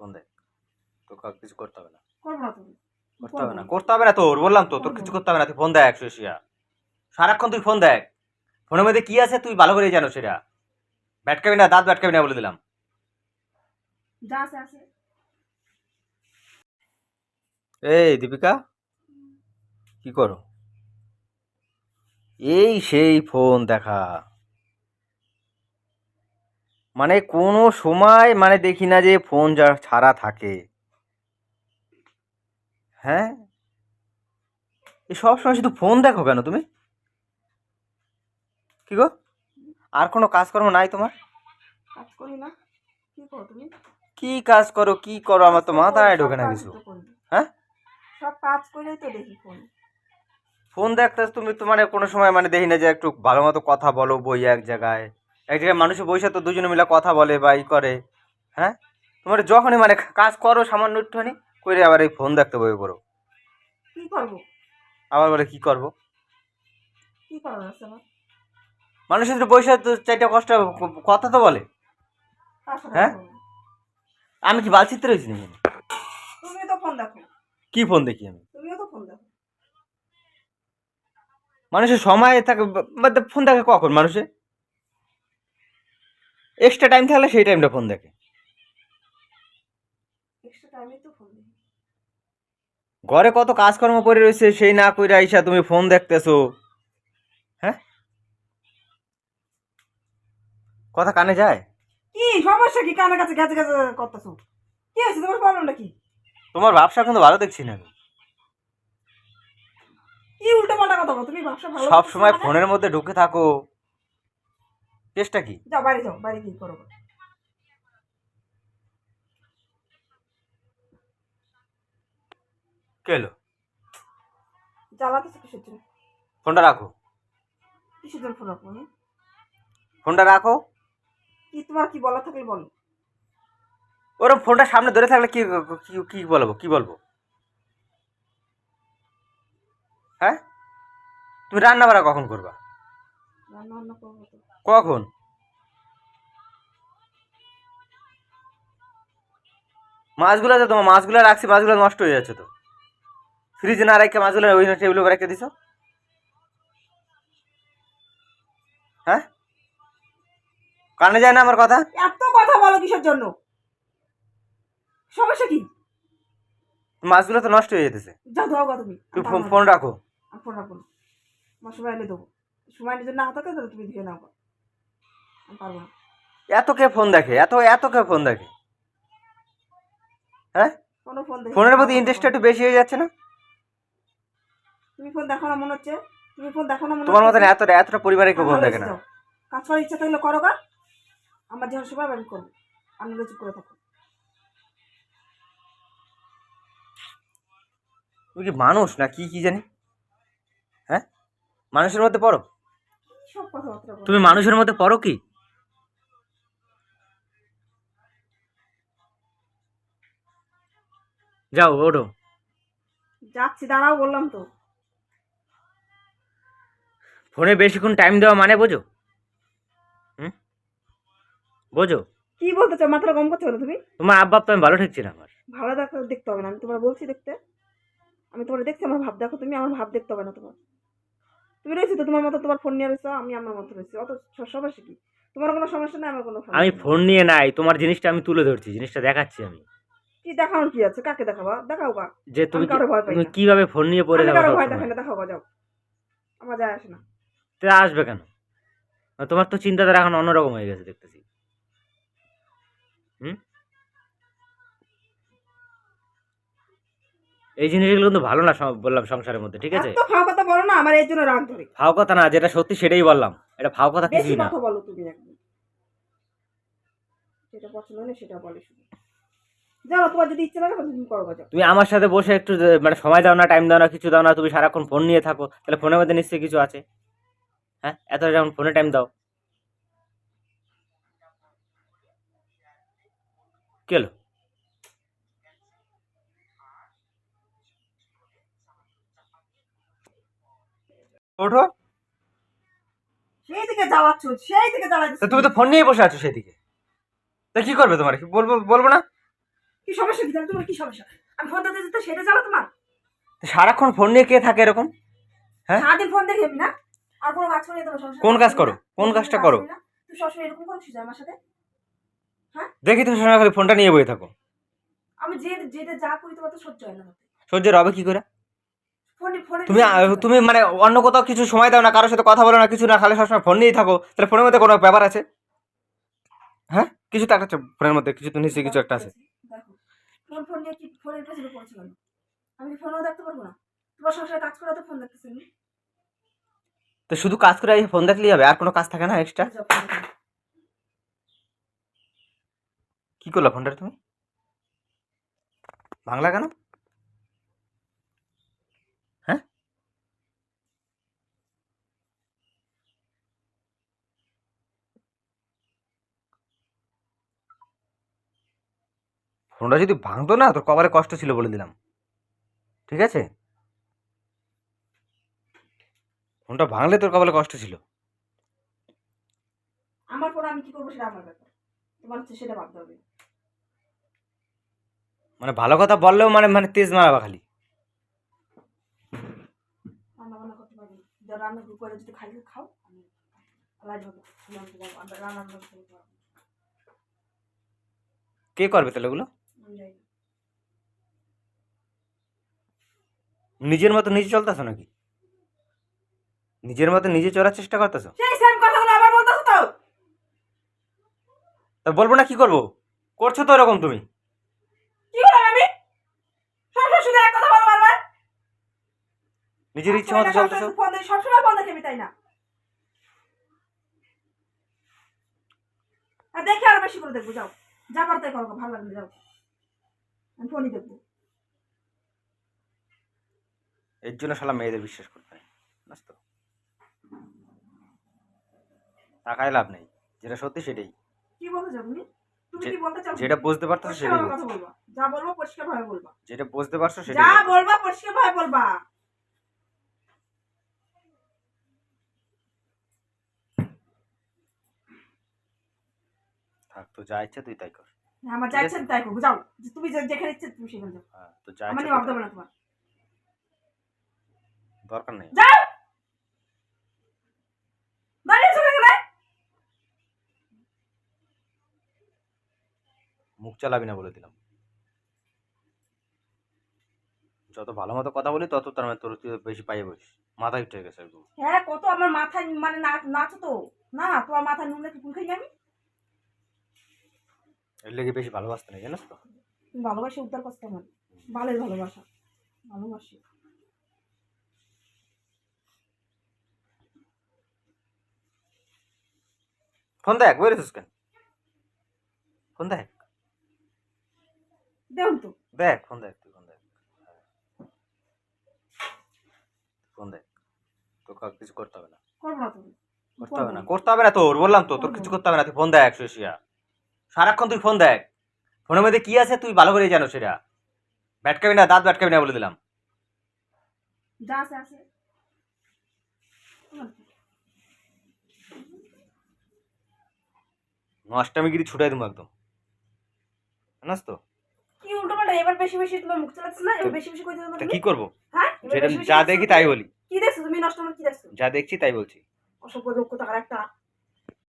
Phone দেয় আর কিছু করতে হবে না। করতে হবে না। করতে হবে না তোর বললাম তো তোর কিছু করতে হবে না তুই ফোন দেয় একশো এসিয়া সারাক্ষণ তুই ফোন দেখ। ফোনের মধ্যে কি আছে তুই ভালো করেই জানো সেটা। ব্যাটকাবি না দাঁত ব্যাটকাবি না বলে দিলাম। এই দীপিকা কি করো? এই সেই ফোন দেখা। মানে কোনো সময় মানে দেখি না যে ফোন যা ছাড়া থাকে। হ্যাঁ? এই সব সময় শুধু ফোন দেখো কেন তুমি? কি গো? আর কোনো কাজকর্ম নাই তোমার? কাজ করি না। কি করো তুমি? কি কাজ করো কি করো? আমার তো মাথায় ঢোকে না কিছু। হ্যাঁ? সব কাজ করেই তো দেখি ফোন। ফোন দেখতে তুমি তো মানে কোনো সময় মানে দেখি না যে একটু ভালো মতো কথা বলো বই এক জায়গায়। এক জায়গায় মানুষের বসে তো দুজনে মিলে কথা বলে বা ই করে হ্যাঁ? তোমার যখনই মানে কাজ করো সামান্য একটুখানি করে আবার এই ফোন দেখতে বই করো কি করব? আবার বলে কি করব? কি মানুষের তো বসে তো চারটা কষ্ট কথা তো বলে। হ্যাঁ? আমি কি বালচিত্র হয়েছি নাকি? তুমিও তো ফোন দেখো। কি ফোন দেখি আমি? তুমিও তো ফোন দেখো। মানুষের সময় থাকে ফোন দেখে কখন মানুষে এক্সট্রা টাইম থাকলে সেই টাইমটা ফোন দেখে। ঘরে কত কাজকর্ম পড়ে রয়েছে সেই না কইরা আইসা তুমি ফোন দেখতেছো। হ্যাঁ? কথা কানে যায়? কি সমস্যা কি? কানে কাছে গেছে গেছে করতেছো। কি হয়েছে? তোমার প্রবলেমটা কি? তোমার ব্যবসা কিন্তু ভালো দেখছি না। কি উল্টো পাল্টা কথা তুমি ব্যবসা ভালো সব সময় মানে? ফোনের মধ্যে ঢুকে থাকো। চেষ্টা কি? যাও বাড়ি যাও বাড়ি কি করো কেলো জ্বালাতেছো কিসের জন্য? ফোনটা রাখো। কিসের জন্য ফোন রাখব আমি? ফোনটা রাখো। কি তোমার কি বলা থাকলে বলো। ওরম ফোনটা সামনে ধরে থাকলে কি কি কি বলব কি বলব? হ্যাঁ? তুমি রান্না বাড়া কখন করবা? রান্না বান্না করব তো। কখন? মাছগুলো তো তোমার মাছগুলো রাখছি মাছগুলো নষ্ট হয়ে যাচ্ছে তো। ফ্রিজে না রেখে মাছগুলো ওই টেবিলের উপর রেখে দিছো? হ্যাঁ? কানে যায় না আমার কথা? এত কথা বলো কিসের জন্য? সমস্যা কি? মাছগুলো তো নষ্ট হয়ে যেতেছে। যাও দাও গা তুমি। তুমি ফোন- রাখো। ফোন আমার সময় এলে দেবো। সময় নিজের না থাকে তাহলে তুমি দিয়ে নাও। পারব না। এত কে ফোন দেখে? এত এত কে ফোন দেখে? হ্যাঁ? কোনো ফোন দেখি ফোনের প্রতি আমার ইন্টারেস্ট একটু বেশি হয়ে যাচ্ছে না? তুমি ফোন দেখো না মনে হচ্ছে? তুমি ফোন দেখো না মনে তোমার? মতন এতটা এতটা পরিবারে কেউ ফোন দেখে না। কাজ করার ইচ্ছা থাকলে করো গা। আমার যখন সময় আমি করব। আমি চুপ করে থাকো তুমি কি মানুষ না কি কি জানি? হ্যাঁ? মানুষের মধ্যে পড়ো? তুমি মানুষের মধ্যে পড়ো কি? যাও ওঠো। যাচ্ছি দাঁড়াও বললাম তো। ফোনে বেশিক্ষণ টাইম দেওয়া মানে বোঝো? হুম? বোঝো? কি বলতে চাও? মাথাটা গম করছ তুমি? তোমার আব্বা তো আমি ভালো ঠেকছি না আমার। ভালো দেখো দেখতে হবে না। আমি তোমার বলছি দেখতে। আমি তোমার দেখছি আমার ভাব দেখো তুমি আমার ভাব দেখতে হবে না তোমার। তুমি রয়েছো তো তোমার মতো তোমার ফোন নিয়ে রয়েছো আমি আমার মতো রয়েছি। অত সমস্যা কি? তোমার কোনো সমস্যা নাই আমার কোনো আমি ফোন নিয়ে নাই তোমার জিনিসটা আমি তুলে ধরছি জিনিসটা দেখাচ্ছি আমি। কি দেখানোর কি আছে? কাকে দেখাবা? দেখাও গা। যে তুমি কারও ভয় পাই তুমি কীভাবে ফোন নিয়ে পড়ে যাব কারও ভয় দেখাই না। দেখাও গা যাও। আমার যায় আসে না। তা আসবে কেন? তোমার তো চিন্তাধারা এখন অন্যরকম হয়ে গেছে দেখতেছি। হুম? এই জিনিসগুলো কিন্তু ভালো না বললাম সংসারের মধ্যে ঠিক আছে? ফাও কথা বলো না আমার এই জন্য রাগ ধরে। ফাও কথা না যেটা সত্যি সেটাই বললাম। এটা ফাও কথা কিছুই না। কথা বলো তুমি একদম। যেটা পছন্দ নেই সেটা বলে শুধু যাও তোমার যদি ইচ্ছে লাগে তুমি করো যাও। তুমি আমার সাথে বসে একটু মানে সময় দাও না টাইম দাও না কিছু দাও না তুমি সারাক্ষণ ফোন নিয়ে থাকো। তাহলে ফোনের মধ্যে নিশ্চয়ই কিছু আছে। হ্যাঁ? এত যেমন ফোনে টাইম দাও। কেলো ওঠো। সেই দিকে জ্বালাচ্ছ সেই দিকে জ্বালাচ্ছ তুমি তো ফোন নিয়ে বসে আছো সেদিকে তা কি করবে তোমার? কি বলব বলব না? কি সমস্যা কি? তোমার কি সমস্যা? আমি ফোন দিতে যেতে সেটা তোমার? সারাক্ষণ ফোন নিয়ে কে থাকে এরকম? হ্যাঁ? সারাদিন ফোন দেখে না? আর কোনো কাজ করে তোমার কোন কাজ করো? কোন কাজটা করো? তুই সবসময় এরকম করিস যে আমার সাথে? দেখি তুমি সময় খালি ফোনটা নিয়ে বয়ে থাকো। আমি যে যেটা যা করি তোমার তো সহ্য হয় না সহ্য হবে কি করে? তুমি তুমি মানে অন্য কোথাও কিছু সময় দাও না কারোর সাথে কথা বলো না কিছু না খালি সবসময় ফোন নিয়েই থাকো। তাহলে ফোনের মধ্যে কোনো ব্যাপার আছে? হ্যাঁ? কিছু তো একটা ফোনের মধ্যে কিছু তো নিশ্চয়ই কিছু একটা আছে। ফোন ফোন নিয়ে কি ফোনের পেছনে পড়ছে কেন? আমি ফোনও দেখতে পারব না? তোমার সংসারে কাজ করা তো ফোন দেখতেছি আমি তো শুধু কাজ করে এই ফোন দেখলেই হবে আর কোনো কাজ থাকে না এক্সট্রা কি করল ফোনটা তুমি? বাংলা কেন? ফোনটা যদি ভাঙতো না তোর কবারে কষ্ট ছিল বলে দিলাম। ঠিক আছে? ফোনটা ভাঙলে তোর কপালে কষ্ট ছিল। আমার ফোন আমি কি করব সেটা আমার ব্যাপার। তোমার হচ্ছে সেটা ভাবতে হবে। মানে ভালো কথা বললেও মানে মানে তেজ মারাবা খালি। রান্না বান্না করতে পারব রান্না করে যদি খাই খাও। আমি রান্না রান্না করতে পারব। কে করবে তাহলে ওগুলো? যাই না। নিজের মতো নিজে চলতেছো নাকি? নিজের মতো নিজে চলার চেষ্টা করতেছো? সেই সেম কথাগুলো আবার বলতেছো তো? তা বলব না কি করব? করছ তো এরকম তুমি। কি করলাম আমি? সবসময় শুধু এক কথা বলো বারবার। নিজের ইচ্ছে মতো চলতেছো? ফোন দিয়ে সবসময় তাই না? আর দেখে আরও বেশি করে দেখব যাও। যা পারতে করো ভালো লাগবে যাও। আমি ফোনই দেখব। এর জন্য শালা মেয়েদের বিশ্বাস করতে হয় টাকায় লাভ নেই যেটা সত্যি সেটাই। কি বলতে চাও তুমি কি বলতে চাও? যেটা বুঝতে পারতো সেটাই কথা বলবা। যা বলব পরিষ্কার ভাবে বলবা। যেটা বুঝতে পারছ সেটা যা বলবা পরিষ্কার ভাবে বলবা। থাক তো যা ইচ্ছা তুই তাই কর। আমার যা ঠিক তাই করব। যাও তুমি যেখানে ইচ্ছে তুমি সেখানে যাও। হ্যাঁ তো যা আমার না তোমার। দরকার নেই। যাও! মুখ চালাবি না বলে দিলাম। যত ভালো মতো কথা বলি তত তার মানে তোর বেশি পাইয়ে বলিস মাথায় উঠে গেছে হ্যাঁ কত আমার মাথায় মানে নাচো তো না তোমার মাথায় নুন রেখে ফুল খাই আমি? এর লেগে বেশি ভালোবাসতে নেই জানিস তো? ভালোবাসি উদ্ধার করতে আমার ভালোই ভালোবাসা ভালোবাসি। ফোন দেখ বেরোছিস কেন? ফোন দেখ। দেখুন তো। দেখ ফোন দেখ তুই ফোন দেখ। ফোন দেখ। কাউকে কিছু করতে হবে না। করব না তুমি করতে হবে না করতে হবে না তোর বললাম তো তোর কিছু করতে হবে না তুই ফোন দেখ শুয়ে সারাক্ষণ তুই ফোন দেখ। ফোনের মধ্যে কি আছে তুই ভালো করে জানো সেটা। ব্যাটকাবি না দাঁত ব্যাটকাবি না বলে দিলাম। যা আছে। আছে তোমার ছুটাই দেবো একদম। জানাস তো? কি উল্টো পাল্টা এবার বেশি বেশি তোমার মুখ চালাচ্ছ না? এবার বেশি বেশি কই দিও কি করব? হ্যাঁ যা দেখি তাই বলি। কি দেখছ তুমি নষ্ট কি দেখছ যা দেখছি তাই বলছি। অসভ্য লোক কোথাকার একটা।